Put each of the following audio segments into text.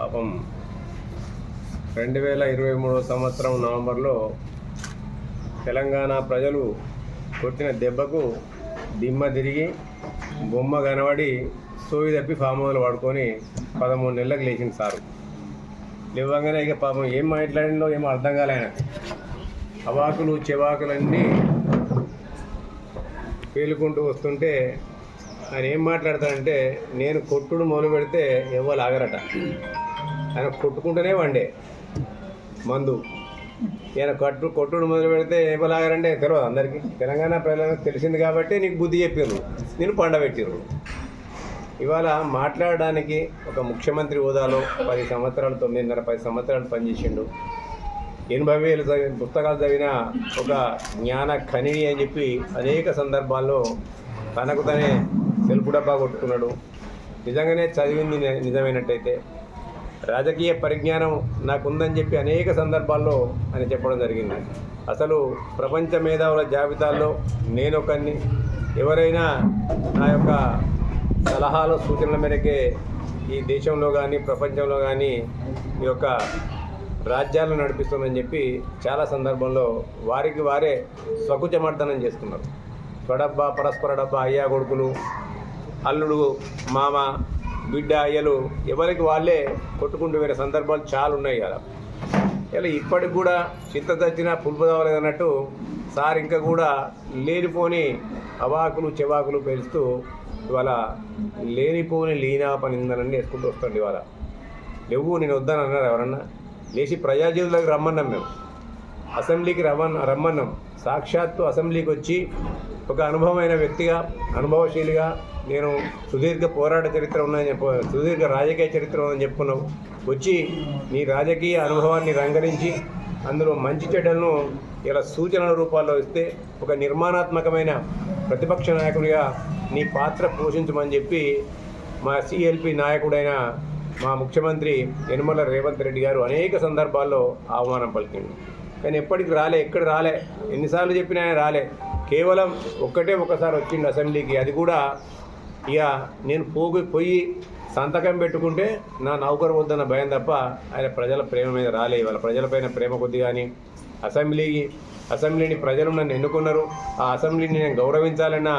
పాపం రెండు వేల ఇరవై మూడో సంవత్సరం నవంబర్లో తెలంగాణ ప్రజలు కొట్టిన దెబ్బకు దిమ్మ తిరిగి బొమ్మ కనబడి సోయి తప్పి ఫామ్ హౌస్లు పడుకొని పదమూడు నెలలకు లేచింది సారు. లేవగానే ఇక పాపం ఏం మాట్లాడిందో ఏమో అర్థం కాలే అవాకులు చెవాకులన్నీ పేలుకుంటూ వస్తుంటే ఆయన ఏం మాట్లాడతాడంటే నేను కొట్టుడు మొదలు పెడితే ఎవరు ఆగరట. ఆయన కొట్టుకుంటూనే వండే. మందు. ఈయన కట్టు కొట్టుడు మొదలు పెడితే ఏమలాగారంటే తెలియదు అందరికీ. తెలంగాణ ప్రజలకు తెలిసింది కాబట్టి నీకు బుద్ధి చెప్పారు నేను పండబెట్టిరు ఇవాళ మాట్లాడడానికి ఒక ముఖ్యమంత్రి హోదాలో పది సంవత్సరాలు తొమ్మిదిన్నర పది సంవత్సరాలు పనిచేసిండు. ఎనభై వేలు చదివిన పుస్తకాలు చదివిన ఒక జ్ఞాన ఖనిని అని చెప్పి అనేక సందర్భాల్లో తనకు తనే సెల్ఫ్ డబ్బా కొట్టుకున్నాడు. నిజంగానే చదివింది ని- నిజమైనట్టయితే రాజకీయ పరిజ్ఞానం నాకుందని చెప్పి అనేక సందర్భాల్లో అని చెప్పడం జరిగింది. అసలు ప్రపంచ మేధావుల జాబితాల్లో నేనొకరిని ఎవరైనా నా యొక్క సలహాలు సూచనల మేరకే ఈ దేశంలో కానీ ప్రపంచంలో కానీ ఈ యొక్క రాజ్యాలను నడిపిస్తుందని చెప్పి చాలా సందర్భంలో వారికి వారే స్వకుచమర్దనం చేస్తున్నారు. స్వడబ్బా పరస్పర డబ్బా అయ్యా కొడుకులు అల్లుడు మామ బిడ్డ అయ్యలు ఎవరికి వాళ్ళే కొట్టుకుంటూ వేరే సందర్భాలు చాలా ఉన్నాయి కదా. ఇలా ఇప్పటికి కూడా చింత తచ్చినా పులుపు అన్నట్టు సార్ ఇంకా కూడా లేనిపోని అవాకులు చెవాకులు పేలుస్తూ ఇవాళ లేనిపోని లీనా పనిందనని వేసుకుంటూ వస్తుంది ఇవాళ. ఎవ్వు నేను వద్దని అన్నారు ఎవరన్నా? లేచి ప్రజాజీవులకు రమ్మన్నాం మేము. అసెంబ్లీకి రమ్మన్న రమ్మన్నాం. సాక్షాత్తు అసెంబ్లీకి వచ్చి ఒక అనుభవమైన వ్యక్తిగా అనుభవశీలిగా నేను సుదీర్ఘ పోరాట చరిత్ర ఉందని చెప్ప సుదీర్ఘ రాజకీయ చరిత్ర ఉందని చెప్పుకున్నావు. వచ్చి నీ రాజకీయ అనుభవాన్ని రంగరించి అందులో మంచి చెడ్డలను ఇలా సూచనల రూపాల్లో ఇస్తే ఒక నిర్మాణాత్మకమైన ప్రతిపక్ష నాయకుడిగా నీ పాత్ర పోషించమని చెప్పి మా సిఎల్పి నాయకుడైన మా ముఖ్యమంత్రి యనమల రేవంత్ రెడ్డి గారు అనేక సందర్భాల్లో ఆహ్వానం పలికింది కానీ ఎప్పటికి రాలే ఎక్కడ రాలే ఎన్నిసార్లు చెప్పినా ఆయన రాలే. కేవలం ఒక్కటే ఒకసారి వచ్చిండు అసెంబ్లీకి. అది కూడా ఇక నేను పోగి పోయి సంతకం పెట్టుకుంటే నా నౌకరు వద్దన్న భయం తప్ప ఆయన ప్రజల ప్రేమ మీద రాలే. ఇవాళ ప్రజలపైన ప్రేమ కొద్ది కానీ అసెంబ్లీకి అసెంబ్లీని ప్రజలు నన్ను ఎన్నుకున్నారు. ఆ అసెంబ్లీని నేను గౌరవించాలన్న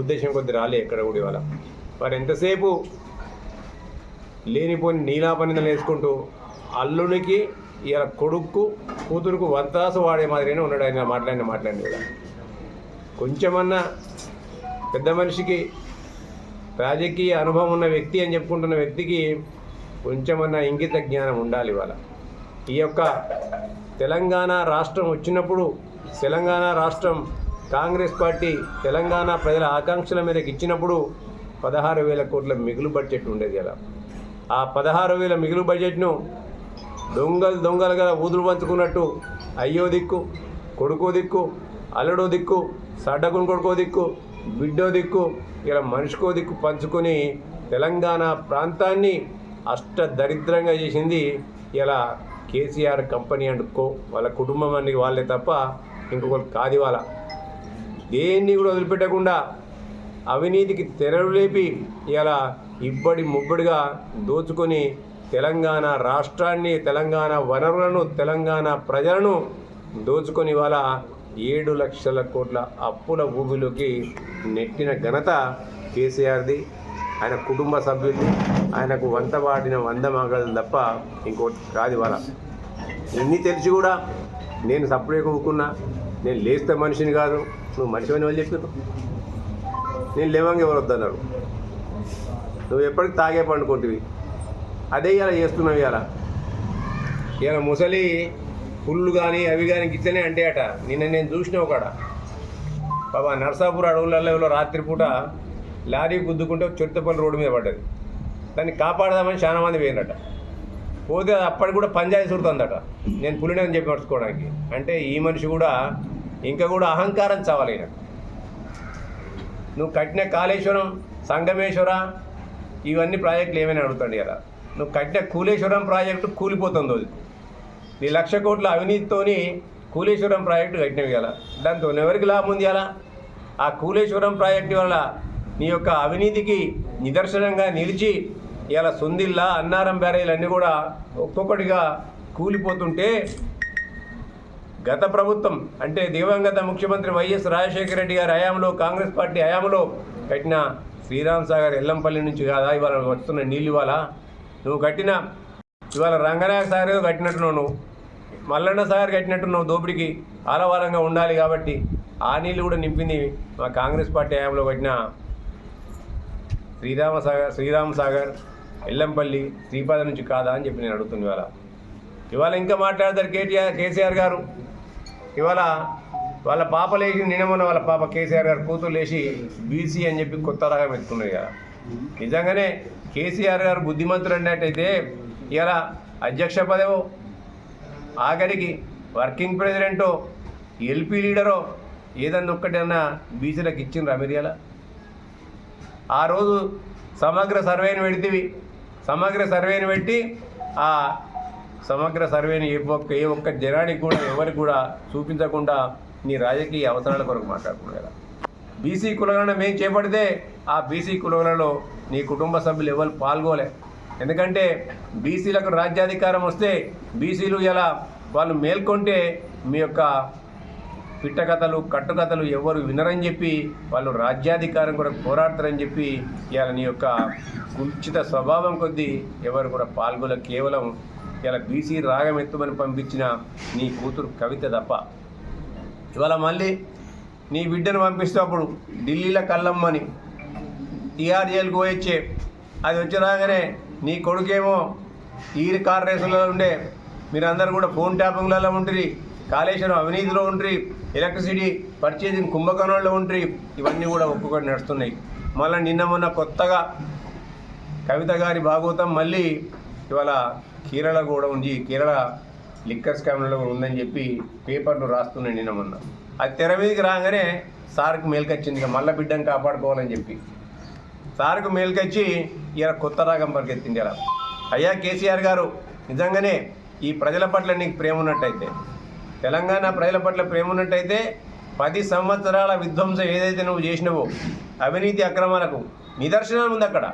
ఉద్దేశం కొద్ది రాలే ఎక్కడ కూడా ఇవాళ. మరి ఎంతసేపు లేనిపోని నీలాపనిందలు వేసుకుంటూ అల్లునికి ఇలా కొడుకు కూతురుకు వంతాసు వాడే మాదిరిగానే ఉన్నాడు ఆయన మాట్లాడిన మాట్లాడిన కూడా. కొంచెమన్నా పెద్ద మనిషికి రాజకీయ అనుభవం ఉన్న వ్యక్తి అని చెప్పుకుంటున్న వ్యక్తికి కొంచెమన్నా ఇంగిత జ్ఞానం ఉండాలి ఇవాళ. ఈ యొక్క తెలంగాణ రాష్ట్రం వచ్చినప్పుడు తెలంగాణ రాష్ట్రం కాంగ్రెస్ పార్టీ తెలంగాణ ప్రజల ఆకాంక్షల మేరకు ఇచ్చినప్పుడు పదహారు వేల కోట్ల మిగులు బడ్జెట్ ఉండేది అలా. ఆ పదహారు వేల మిగులు బడ్జెట్ను దొంగలు దొంగలుగా ఊదులు పంచుకున్నట్టు అయ్యో దిక్కు కొడుకో దిక్కు అల్లుడో దిక్కు సడ్డకుని కొడుకో దిక్కు బిడ్డో దిక్కు ఇలా మనిషికో దిక్కు పంచుకొని తెలంగాణ ప్రాంతాన్ని అష్ట దరిద్రంగా చేసింది ఇలా కేసీఆర్ కంపెనీ అండ్ కో వాళ్ళ కుటుంబం అన్ని వాళ్ళే తప్ప ఇంకొకరు కాదు వాళ్ళ దేన్ని కూడా వదిలిపెట్టకుండా అవినీతికి తెరలు లేపి ఇలా ఇబ్బడి ముబ్బడిగా దోచుకొని తెలంగాణ రాష్ట్రాన్ని తెలంగాణ వనరులను తెలంగాణ ప్రజలను దోచుకొని ఇవాళ ఏడు లక్షల కోట్ల అప్పుల ఊబిలోకి నెట్టిన ఘనత కేసీఆర్ది. ఆయన కుటుంబ సభ్యులు ఆయనకు వంత వాడిన వంద మగలు తప్ప ఇంకోటి కాదు వాళ్ళ ఇన్ని తెలిసి కూడా నేను సపరేట్గా కొనుక్కున్నా. నేను లేస్తే మనిషిని కాదు. నువ్వు మనిషి అని వాళ్ళు చెప్పారు నేను లేవంగా ఎవరు వద్దన్నారు? నువ్వు ఎప్పటికి తాగే పండుకుంటువి. అదే ఇలా చేస్తున్నావు ఇలా ఇలా ముసలి పుల్లు కానీ అవి కానీ ఇట్లనే అంటే అట నిన్న నేను చూసిన ఒకడ. బాబా నర్సాపూర్ అడవులలో రాత్రిపూట లారీ గుద్దుకుంటే చుట్టపల్లి రోడ్డు మీద పడ్డది. దాన్ని కాపాడదామని చాలా మంది పోయినట పోతే అది అప్పటికి కూడా పంచాయతీ సుడుతుందట. నేను పులిని అని చెప్పి నడుచుకోవడానికి అంటే ఈ మనిషి కూడా ఇంకా కూడా అహంకారం చావాలి నువ్వు కట్టిన కాళేశ్వరం సంగమేశ్వర ఇవన్నీ ప్రాజెక్టులు ఏమైనా అడుగుతాడు కదా నువ్వు కట్టిన కూలేశ్వరం ప్రాజెక్టు కూలిపోతుంది అది నీ లక్ష కోట్ల అవినీతితోని కూలేశ్వరం ప్రాజెక్టు కట్టినవి కదా దాంతో ఎవరికి లాభం ఉంది అలా ఆ కూలేశ్వరం ప్రాజెక్టు వల్ల నీ యొక్క అవినీతికి నిదర్శనంగా నిలిచి ఇలా సుందిల్లా అన్నారం బ్యారేజీలు అన్నీ కూడా ఒక్కొక్కటిగా కూలిపోతుంటే గత ప్రభుత్వం అంటే దివంగత ముఖ్యమంత్రి వైఎస్ రాజశేఖర రెడ్డి గారి హయాంలో కాంగ్రెస్ పార్టీ హయాంలో కట్టిన శ్రీరామ్ సాగర్ ఎల్లంపల్లి నుంచి కాదా? ఇవాళ వస్తున్న నీళ్ళు ఇవాళ. నువ్వు కట్టిన ఇవాళ రంగనాయక సార్ ఏదో కట్టినట్టున్నావు నువ్వు. మల్లన్న సార్ కట్టినట్టున్నావు దోపిడికి. ఆలవాలంగా ఉండాలి కాబట్టి ఆ నీళ్ళు కూడా నింపింది మా కాంగ్రెస్ పార్టీ హయాంలో కట్టిన శ్రీరామ సాగర్ శ్రీరామ సాగర్ ఎల్లంపల్లి శ్రీపాద నుంచి కాదా అని చెప్పి నేను అడుగుతుంది ఇవాళ. ఇవాళ ఇంకా మాట్లాడతారు కేటీఆర్ కేసీఆర్ గారు. ఇవాళ వాళ్ళ పాప లేచి నిన్నమన్న వాళ్ళ పాప కేసీఆర్ గారు కూతురు లేచి బీసీ అని చెప్పి కొత్త రకం ఎత్తుకున్నది కదా నిజంగానే కేసీఆర్ గారు బుద్ధిమంతుడు అన్నట్టయితే ఇలా అధ్యక్ష పదవో. ఆఖరికి వర్కింగ్ ప్రెసిడెంటో ఎల్పీ లీడరో ఏదన్నా ఒక్కటన్నా బీసీలకు ఇచ్చిండ్రు అమెరియాల ఆ రోజు సమగ్ర సర్వేని పెడితేవి. సమగ్ర సర్వేని పెట్టి ఆ సమగ్ర సర్వేని ఏ ఒక్క ఏ ఒక్క జనానికి కూడా ఎవరికి కూడా చూపించకుండా నీ రాజకీయ అవసరాల కొరకు మాట్లాడుకున్నావు కదా. బీసీ కులగణన మేము చేపడితే ఆ బీసీ కులగణలో నీ కుటుంబ సభ్యులు ఎవరు పాల్గొలే. ఎందుకంటే బీసీలకు రాజ్యాధికారం వస్తే బీసీలు ఎలా వాళ్ళు మేల్కొంటే మీ యొక్క పిట్టకథలు కట్టుకథలు ఎవరు వినరని చెప్పి వాళ్ళు రాజ్యాధికారం కూడా పోరాడతారని చెప్పి ఇవాళ నీ యొక్క కుచిత స్వభావం కొద్దీ ఎవరు కూడా పాల్గొన కేవలం ఇలా బీసీ రాగం ఎత్తుమని పంపించిన నీ కూతురు కవిత తప్ప. ఇవాళ మళ్ళీ నీ బిడ్డను పంపిస్తే అప్పుడు ఢిల్లీలో కల్లమ్మని టీఆర్ జైలుకు పోయొచ్చే అది వచ్చి రాగానే నీ కొడుకేమో ఈ కార్ రేసులలో ఉండే. మీరందరూ కూడా ఫోన్ ట్యాపింగ్లలో ఉంటుంది కాళేశ్వరం అవినీతిలో ఉండ్రి. ఎలక్ట్రిసిటీ పర్చేసింగ్ కుంభకోణంలో ఉండ్రి. ఇవన్నీ కూడా ఒక్కొక్కటి నడుస్తున్నాయి. మళ్ళీ నిన్న మొన్న కొత్తగా కవిత గారి భాగవతం మళ్ళీ ఇవాళ కేరళ కూడా ఉంది. కేరళ లిక్కర్ స్కామ్లలో ఉందని చెప్పి పేపర్లు రాస్తున్నాయి నిన్న మొన్న. అది తెర మీదకి రాగానే సార్కి మేల్కొచ్చింది. ఇక మళ్ళీ బిడ్డను కాపాడుకోవాలని చెప్పి. సార్కు మేల్కొచ్చి ఇలా కొత్త రాగం పరిగెత్తింది ఇలా అయ్యా కేసీఆర్ గారు నిజంగానే ఈ ప్రజల పట్ల నీకు ప్రేమ ఉన్నట్టయితే తెలంగాణ ప్రజల పట్ల ప్రేమ ఉన్నట్టయితే పది సంవత్సరాల విధ్వంసం ఏదైతే నువ్వు చేసినవో అవినీతి అక్రమాలకు నిదర్శనం ఉంది అక్కడ.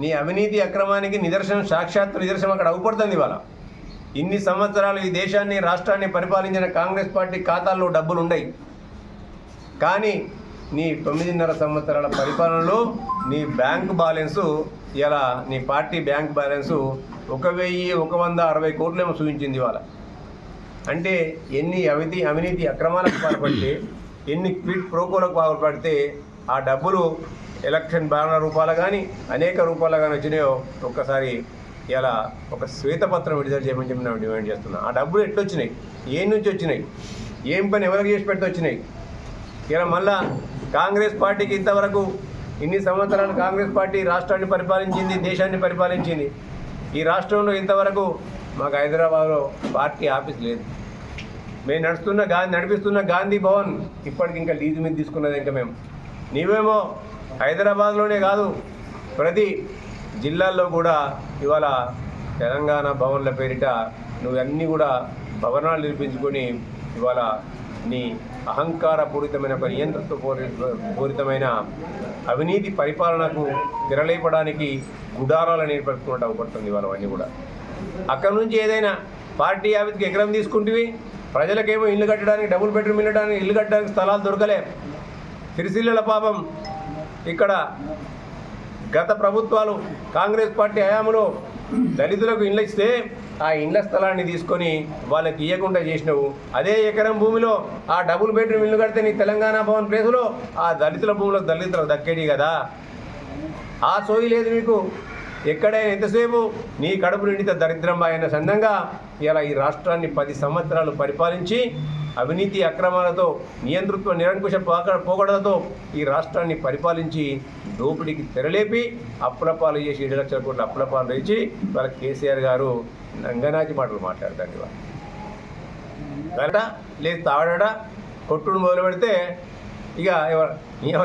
నీ అవినీతి అక్రమానికి నిదర్శనం సాక్షాత్తు నిదర్శనం అక్కడ అవుపడుతుంది ఇవాళ. ఇన్ని సంవత్సరాలు ఈ దేశాన్ని రాష్ట్రాన్ని పరిపాలించిన కాంగ్రెస్ పార్టీ ఖాతాల్లో డబ్బులు ఉన్నాయి కానీ నీ తొమ్మిదిన్నర సంవత్సరాల పరిపాలనలో నీ బ్యాంక్ బ్యాలెన్సు ఇలా నీ పార్టీ బ్యాంక్ బ్యాలెన్సు ఒక వెయ్యి ఒక వంద అరవై కోట్లేమో చూపించింది ఇవాళ. అంటే ఎన్ని అవితి అవినీతి అక్రమాలకు పాల్పడితే ఎన్ని క్విట్ ప్రోకోలకు పాల్పడితే ఆ డబ్బులు ఎలక్షన్ బాణ రూపాలు కానీ అనేక రూపాలు కానీ వచ్చినాయో ఒక్కసారి ఇలా ఒక శ్వేతపత్రం విడుదల చేయమని చెప్పి నేను డిమాండ్ చేస్తున్నాను ఆ డబ్బులు ఎట్లొచ్చినాయి? ఏ నుంచి వచ్చినాయి? ఏం పని ఎవరికి చేసి పెడితే వచ్చినాయి? ఇలా మళ్ళా కాంగ్రెస్ పార్టీకి ఇంతవరకు ఇన్ని సంవత్సరాలు కాంగ్రెస్ పార్టీ రాష్ట్రాన్ని పరిపాలించింది దేశాన్ని పరిపాలించింది. ఈ రాష్ట్రంలో ఇంతవరకు మాకు హైదరాబాద్లో పార్టీ ఆఫీస్ లేదు. మేము నడుస్తున్న గాంధీ నడిపిస్తున్న గాంధీ భవన్ ఇప్పటికి ఇంకా లీజు మీద తీసుకున్నది ఇంకా మేము. నీవేమో హైదరాబాద్లోనే కాదు ప్రతి జిల్లాల్లో కూడా ఇవాళ తెలంగాణ భవన్ల పేరిట నువ్వన్నీ కూడా భవనాలు నిర్మించుకొని ఇవాళ నీ అహంకారపూరితమైన ఒక నియంత్రిత పూరితమైన అవినీతి పరిపాలనకు తెరలేపడానికి గుడారాలు ఏర్పడుతున్నట్టు అవపడుతుంది ఇవాళ అవన్నీ కూడా. అక్కడ నుంచి ఏదైనా పార్టీ ఆఫీస్కి ఎకరం తీసుకుంటివి ప్రజలకేమో ఇల్లు కట్టడానికి డబుల్ బెడ్రూమ్ ఇల్లడానికి ఇల్లు కట్టడానికి స్థలాలు దొరకలే. సిరిసిల్లల పాపం ఇక్కడ గత ప్రభుత్వాలు కాంగ్రెస్ పార్టీ హయాంలో దళితులకు ఇండ్లు ఇస్తే ఆ ఇండ్ల స్థలాన్ని తీసుకొని వాళ్ళకి ఇవ్వకుండా చేసినావు. అదే ఎకరం భూమిలో ఆ డబుల్ బెడ్రూమ్ ఇల్లు కడితే నీ తెలంగాణ భవన్ ప్లేసులో ఆ దళితుల భూమిలో దళితులకు దక్కేది కదా. ఆ సోయి లేదు మీకు ఎక్కడైనా ఎంతసేపు నీ కడుపు నిండిత దరిద్రం అయిన సందంగా ఇలా ఈ రాష్ట్రాన్ని పది సంవత్సరాలు పరిపాలించి అవినీతి అక్రమాలతో నియంతృత్వ నిరంకుశ పోక పోకడలతో ఈ రాష్ట్రాన్ని పరిపాలించి దోపిడీకి తెరలేపి అప్పులపాలు చేసి ఏడు లక్షల కోట్ల అప్పులపాలు ఇచ్చి వాళ్ళ కేసీఆర్ గారు నంగనాచి మాటలు మాట్లాడతాడు ఇవాళ. లేదు తాడట కొట్టుడు మొదలు పెడితే ఇక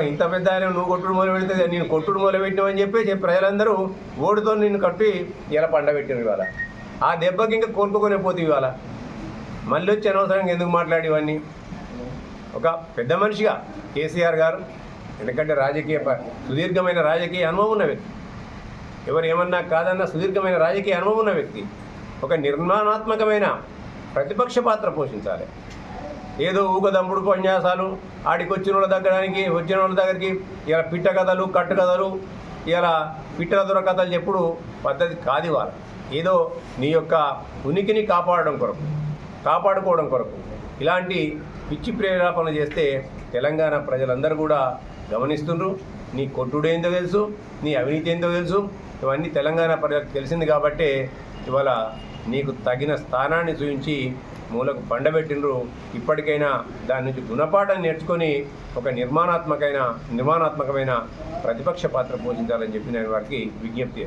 ఇంత పెద్ద ఆయన నువ్వు కొట్టుడు మొదలు పెడితే నేను కొట్టుడు మొదలు పెట్టినామని చెప్పి చెప్పి ప్రజలందరూ ఓడితో నిన్ను కట్టి ఇలా పండబెట్టిన ఇవాళ. ఆ దెబ్బకి ఇంకా కోలుకోనే పోతే ఇవాళ. మళ్ళీ వచ్చి అనవసరంగా ఎందుకు మాట్లాడి ఇవన్నీ ఒక పెద్ద మనిషిగా కేసీఆర్ గారు ఎందుకంటే రాజకీయ సుదీర్ఘమైన రాజకీయ అనుభవం ఉన్న వ్యక్తి. ఎవరు ఏమన్నా కాదన్న సుదీర్ఘమైన రాజకీయ అనుభవం ఉన్న వ్యక్తి. ఒక నిర్మాణాత్మకమైన ప్రతిపక్ష పాత్ర పోషించాలి. ఏదో ఊగదంపుడు ఉపన్యాసాలు ఆడికి వచ్చిన వాళ్ళ దగ్గరానికి వచ్చిన వాళ్ళ దగ్గరికి ఇలా పిట్ట కథలు కట్టు కథలు ఇలా పిట్టల దొర కథలు చెప్పుడు పద్ధతి కాదు వాళ్ళ ఏదో నీ యొక్క ఉనికిని కాపాడడం కొరకు. కాపాడుకోవడం కొరకు. ఇలాంటి పిచ్చి ప్రేరేపణ చేస్తే తెలంగాణ ప్రజలందరూ కూడా గమనిస్తుండ్రు. నీ కొట్టుడేందో తెలుసు నీ అవినీతి ఏందో తెలుసు. ఇవన్నీ తెలంగాణ ప్రజలకు తెలిసింది కాబట్టే ఇవాళ నీకు తగిన స్థానాన్ని చూపించి మూలకు పండబెట్టినరు ఇప్పటికైనా దాని నుంచి గుణపాఠం నేర్చుకొని ఒక నిర్మాణాత్మకమైన నిర్మాణాత్మకమైన ప్రతిపక్ష పాత్ర పోషించాలని చెప్పి నేను వారికి విజ్ఞప్తి.